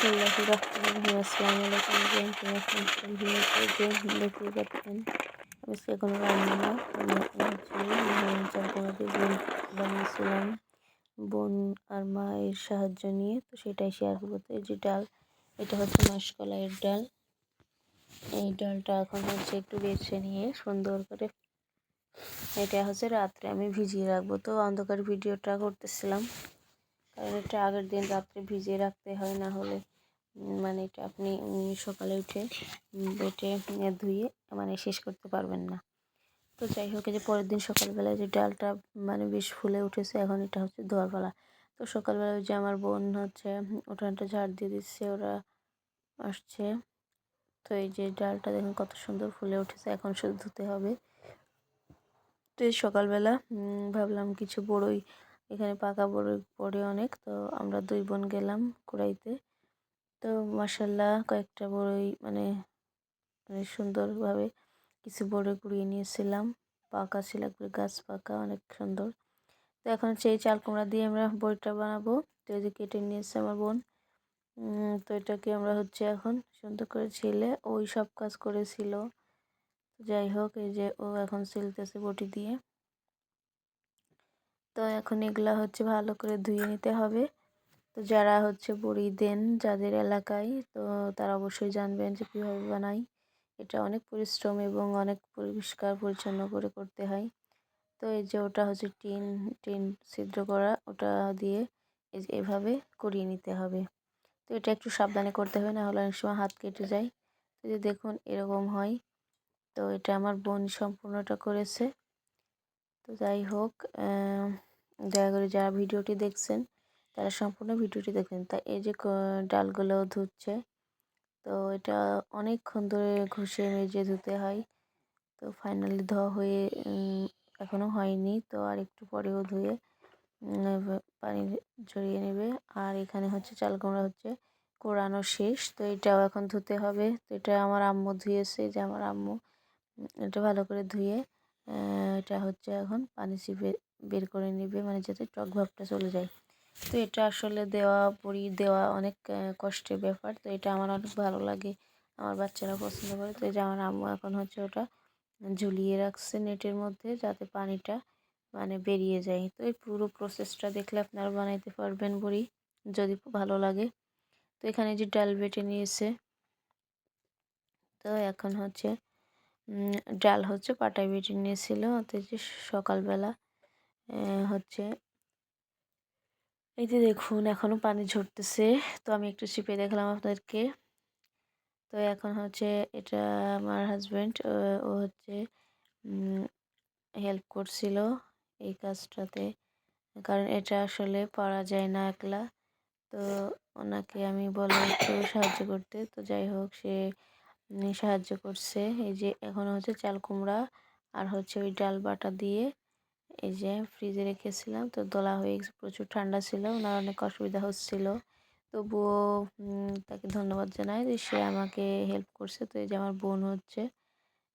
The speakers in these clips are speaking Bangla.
বিসমিল্লাহ রহমান রহিম আসসালামু আলাইকুম জ্ঞান তোমার দেখতে পাচ্ছেন অবশ্যই কোনো রান্না না আমি হচ্ছে চারকোনা দিয়ে বানিয়েছিলাম বোন আর মায়ের সাহায্য নিয়ে তো সেটাই শেয়ার করব তো এই যে ডাল এটা হচ্ছে মাসকলাইয়ের ডাল এই ডালটা এখন হচ্ছে একটু বেছে নিয়ে সুন্দর করে এটা হচ্ছে রাত্রে আমি ভিজিয়ে রাখব তো অন্ধকার ভিডিওটা করতেছিলাম কারণ এটা আগের দিন রাত্রে ভিজিয়ে রাখতে হয় না হলে মানে এটা আপনি সকালে উঠে বেটে ধুয়ে মানে শেষ করতে পারবেন না। তো যাই হোক যে পরের দিন সকালবেলায় যে ডালটা মানে বেশ ফুলে উঠেছে, এখন এটা হচ্ছে ধোয়ার পালা তো সকালবেলায় যে আমার বোন হচ্ছে, উঠানটা ঝাড় দিয়ে দিচ্ছে, ওরা আসছে। তো এই যে ডালটা দেখুন কত সুন্দর ফুলে উঠেছে, এখন শুধু ধুতে হবে। তো সকালবেলা ভাবলাম কিছু বড়ই, এখানে পাকা বড়ই পড়ে অনেক। তো আমরা দুই বোন গেলাম কুড়াইতে। তো মাসাল্লাহ কয়েকটা বড়ই মানে অনেক সুন্দরভাবে কিছু বড়ই কুড়িয়ে নিয়েছিলাম। পাকা ছিল গাছ পাকা, অনেক সুন্দর। তো এখন সেই চাল কুমড়া দিয়ে আমরা বড়িটা বানাবো। তো এই যে কেটে নিয়েছে আমার বোন। তো এটাকে আমরা হচ্ছে এখন সুন্দর করে ছিলে, ওই সব কাজ করেছিল। যাই হোক, এই যে ও এখন সিলতেছে বটি দিয়ে। তো এখন এগুলা হচ্ছে ভালো করে ধুয়ে নিতে হবে। তো যারা হচ্ছে বড়ি দেন যাদের এলাকায়, তো তারা অবশ্যই জানবেন যে কীভাবে বানাই। এটা অনেক পরিশ্রম এবং অনেক পরিষ্কার পরিচ্ছন্ন করে করতে হয়। তো এই যে ওটা হচ্ছে টিন টিন ছিদ্র করা, ওটা দিয়ে এই এভাবে করিয়ে নিতে হবে। তো এটা একটু সাবধানে করতে হবে না হলে অনেক সময় হাত কেটে যায়। তো যে দেখুন, এরকম হয়। তো এটা আমার বোন সম্পূর্ণটা করেছে। তো যাই হোক দয়া করে যারা ভিডিওটি দেখছেন তারা সম্পূর্ণ ভিডিওটি দেখবেন তা এই যে ডালগুলো ধুচ্ছে, তো এটা অনেকক্ষণ ধরে ঘষে মেজে ধুতে হয়। তো ফাইনালি ধোয়া হয়ে এখনও হয়নি, তো আর একটু পরেও ধুয়ে পানি ঝরিয়ে নেবে। আর এখানে হচ্ছে চাল কুমড়া হচ্ছে, কোরানো শেষ, তো এটাও এখন ধুতে হবে। তো এটা আমার আম্মু ধুয়েছে, যে আমার আম্মু এটা ভালো করে ধুয়ে এটা হচ্ছে এখন পানি চিপে বের করে নেবে মানে যাতে টক ভাবটা চলে যায়। তো এটা আসলে দেওয়া বড়ি দেওয়া অনেক কষ্টের ব্যাপার। তো এটা আমার অনেক ভালো লাগে। আমার বাচ্চারা পছন্দ করে। তো এই যে আমার আম্মু এখন হচ্ছে ওটা ঝুলিয়ে রাখছে নেটের মধ্যে যাতে পানিটা মানে বেরিয়ে যায়। তো এই পুরো প্রসেসটা দেখলে আপনারা বানাইতে পারবেন বড়ি, যদি ভালো লাগে। তো এখানে যে ডাল বেটে নিয়েছে। তো এখন হচ্ছে ডাল হচ্ছে পাটায় বেটে নিয়েছিল। তো যে সকালবেলা হচ্ছে এই যে দেখুন এখনও পানি ঝরতেছে। তো আমি একটু চিপে দেখলাম আপনাদেরকে। তো এখন হচ্ছে এটা আমার হাজব্যান্ড ও হচ্ছে হেল্প করছিল এই কাজটাতে। কারণ এটা আসলে পারা যায় না একলা। তো ওনাকে আমি বললাম একটু সাহায্য করতে। তো যাই হোক, সে সাহায্য করছে। এই যে এখন হচ্ছে চাল কুমড়া আর হচ্ছে ওই ডাল বাটা দিয়ে এই যে ফ্রিজে রেখেছিলাম, তো দোলা হয়ে গেছে, প্রচুর ঠান্ডা ছিল, ওনার অনেক অসুবিধা হচ্ছিল। তবুও তাকে ধন্যবাদ জানাই যে সে আমাকে হেল্প করছে। তো এই যে আমার বোন হচ্ছে,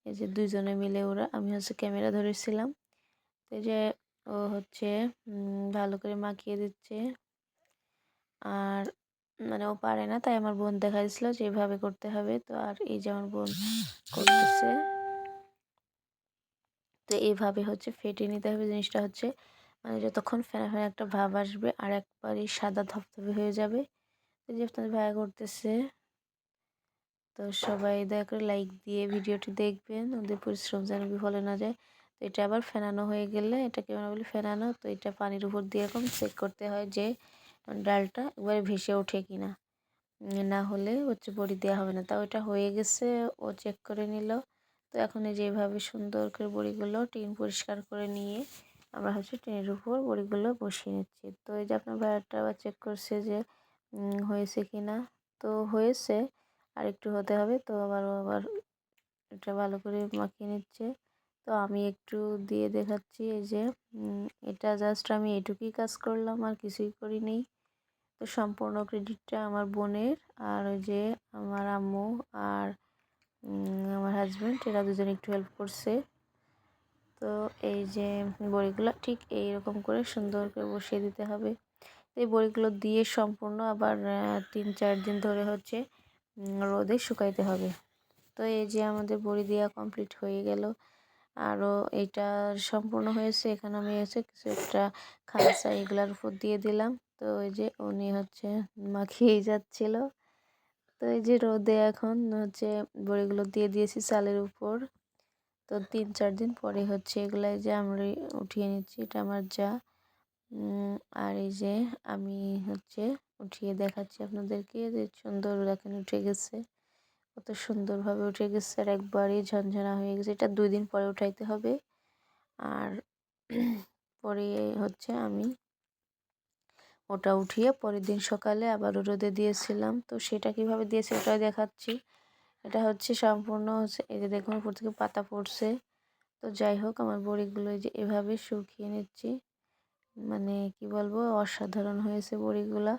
এই যে দুইজনে মিলে ওরা, আমি হচ্ছে ক্যামেরা ধরেছিলাম। তো এই যে ও হচ্ছে ভালো করে মাখিয়ে দিচ্ছে। আর মানে ও পারে না, তাই আমার বোন দেখা দিচ্ছিল যে এভাবে করতে হবে। তো আর এই যে আমার বোন করতেছে। তো এইভাবে হচ্ছে ফেটে নিতে হবে। জিনিসটা হচ্ছে মানে যতক্ষণ ফেনা ফেনা একটা ভাব আসবে আর একবারই সাদা ধপধপে হয়ে যাবে। যে আপনাদের ভায়া করতেছে, তো সবাই দয়া করে লাইক দিয়ে ভিডিওটি দেখবেন। ওদের পরিশ্রম যেন বিফলে না যায়। তো এটা আবার ফেনানো হয়ে গেলে, এটাকে আমরা বলি ফেনানো। তো এটা পানির উপর দিয়ে এরকম চেক করতে হয় যে ডালটা একবারে ভেসে ওঠে কিনা। না হলে হচ্ছে বড়ি দেওয়া হবে না। তাও এটা হয়ে গেছে, ও চেক করে নিল। তো এখন এই যেভাবে সুন্দর করে বড়িগুলো টিন পরিষ্কার করে নিয়ে আমরা হচ্ছে টিনের উপর বড়িগুলো বসিয়ে নিচ্ছি। তো এই যে আপনার ভাইয়ারটা আবার চেক করছে যে হয়েছে কি না তো হয়েছে আর একটু হতে হবে। তো আবার আবার এটা ভালো করে মাখিয়ে নিচ্ছে। তো আমি একটু দিয়ে দেখাচ্ছি এই যে এটা জাস্ট আমি এটুকুই কাজ করলাম, আর কিছুই করিনি। তো সম্পূর্ণ ক্রেডিটটা আমার বোনের, আর ওই যে আমার আম্মু, আর আমার হাজব্যান্ড এরা দুজন একটু হেল্প করছে। তো এই যে বড়িগুলো, ঠিক এইরকম করে সুন্দর করে বসিয়ে দিতে হবে। এই বড়িগুলো দিয়ে সম্পূর্ণ আবার তিন চার দিন ধরে হচ্ছে রোদে শুকাইতে হবে। তো এই যে আমাদের বড়ি দেওয়া কমপ্লিট হয়ে গেল। আরও এটা সম্পূর্ণ হয়েছে, এখানে আমি এসে কিছু একটা খালসা এগুলার উপর দিয়ে দিলাম। তো ওই যে উনি হচ্ছে মাখিয়েই যাচ্ছিল। তো এই যে রোদে এখন হচ্ছে বড়িগুলো দিয়ে দিয়েছি চালের উপর। তো তিন, চার দিন পরে হচ্ছে এগুলাই যে আমরা উঠিয়ে নিচ্ছি, এটা আমার যা। আর এই যে আমি হচ্ছে উঠিয়ে দেখাচ্ছি আপনাদেরকে যে সুন্দর দেখেন উঠে গেছে। কত সুন্দরভাবে উঠে গেছে আর একবারই ঝনঝনা হয়ে গেছে। এটা দুই দিন পরে উঠাইতে হবে। আর পরে হচ্ছে আমি ওটা উঠিয়ে পরের দিন সকালে আবার রোদে দিয়েছিলাম। তো সেটা কীভাবে দিয়েছি ওটাই দেখাচ্ছি। এটা হচ্ছে সম্পূর্ণ হচ্ছে, এই যে দেখুন উপর থেকে পাতা পড়ছে। তো যাই হোক, আমার বড়িগুলো যে এভাবে শুকিয়ে নিচ্ছি। মানে কি বলব, অসাধারণ হয়েছে বড়িগুলা।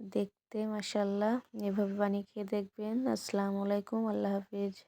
দেখতে মাসাল্লাহ এভাবে বানিয়ে খেয়ে দেখবেন। আসসালামু আলাইকুম, আল্লাহ হাফিজ।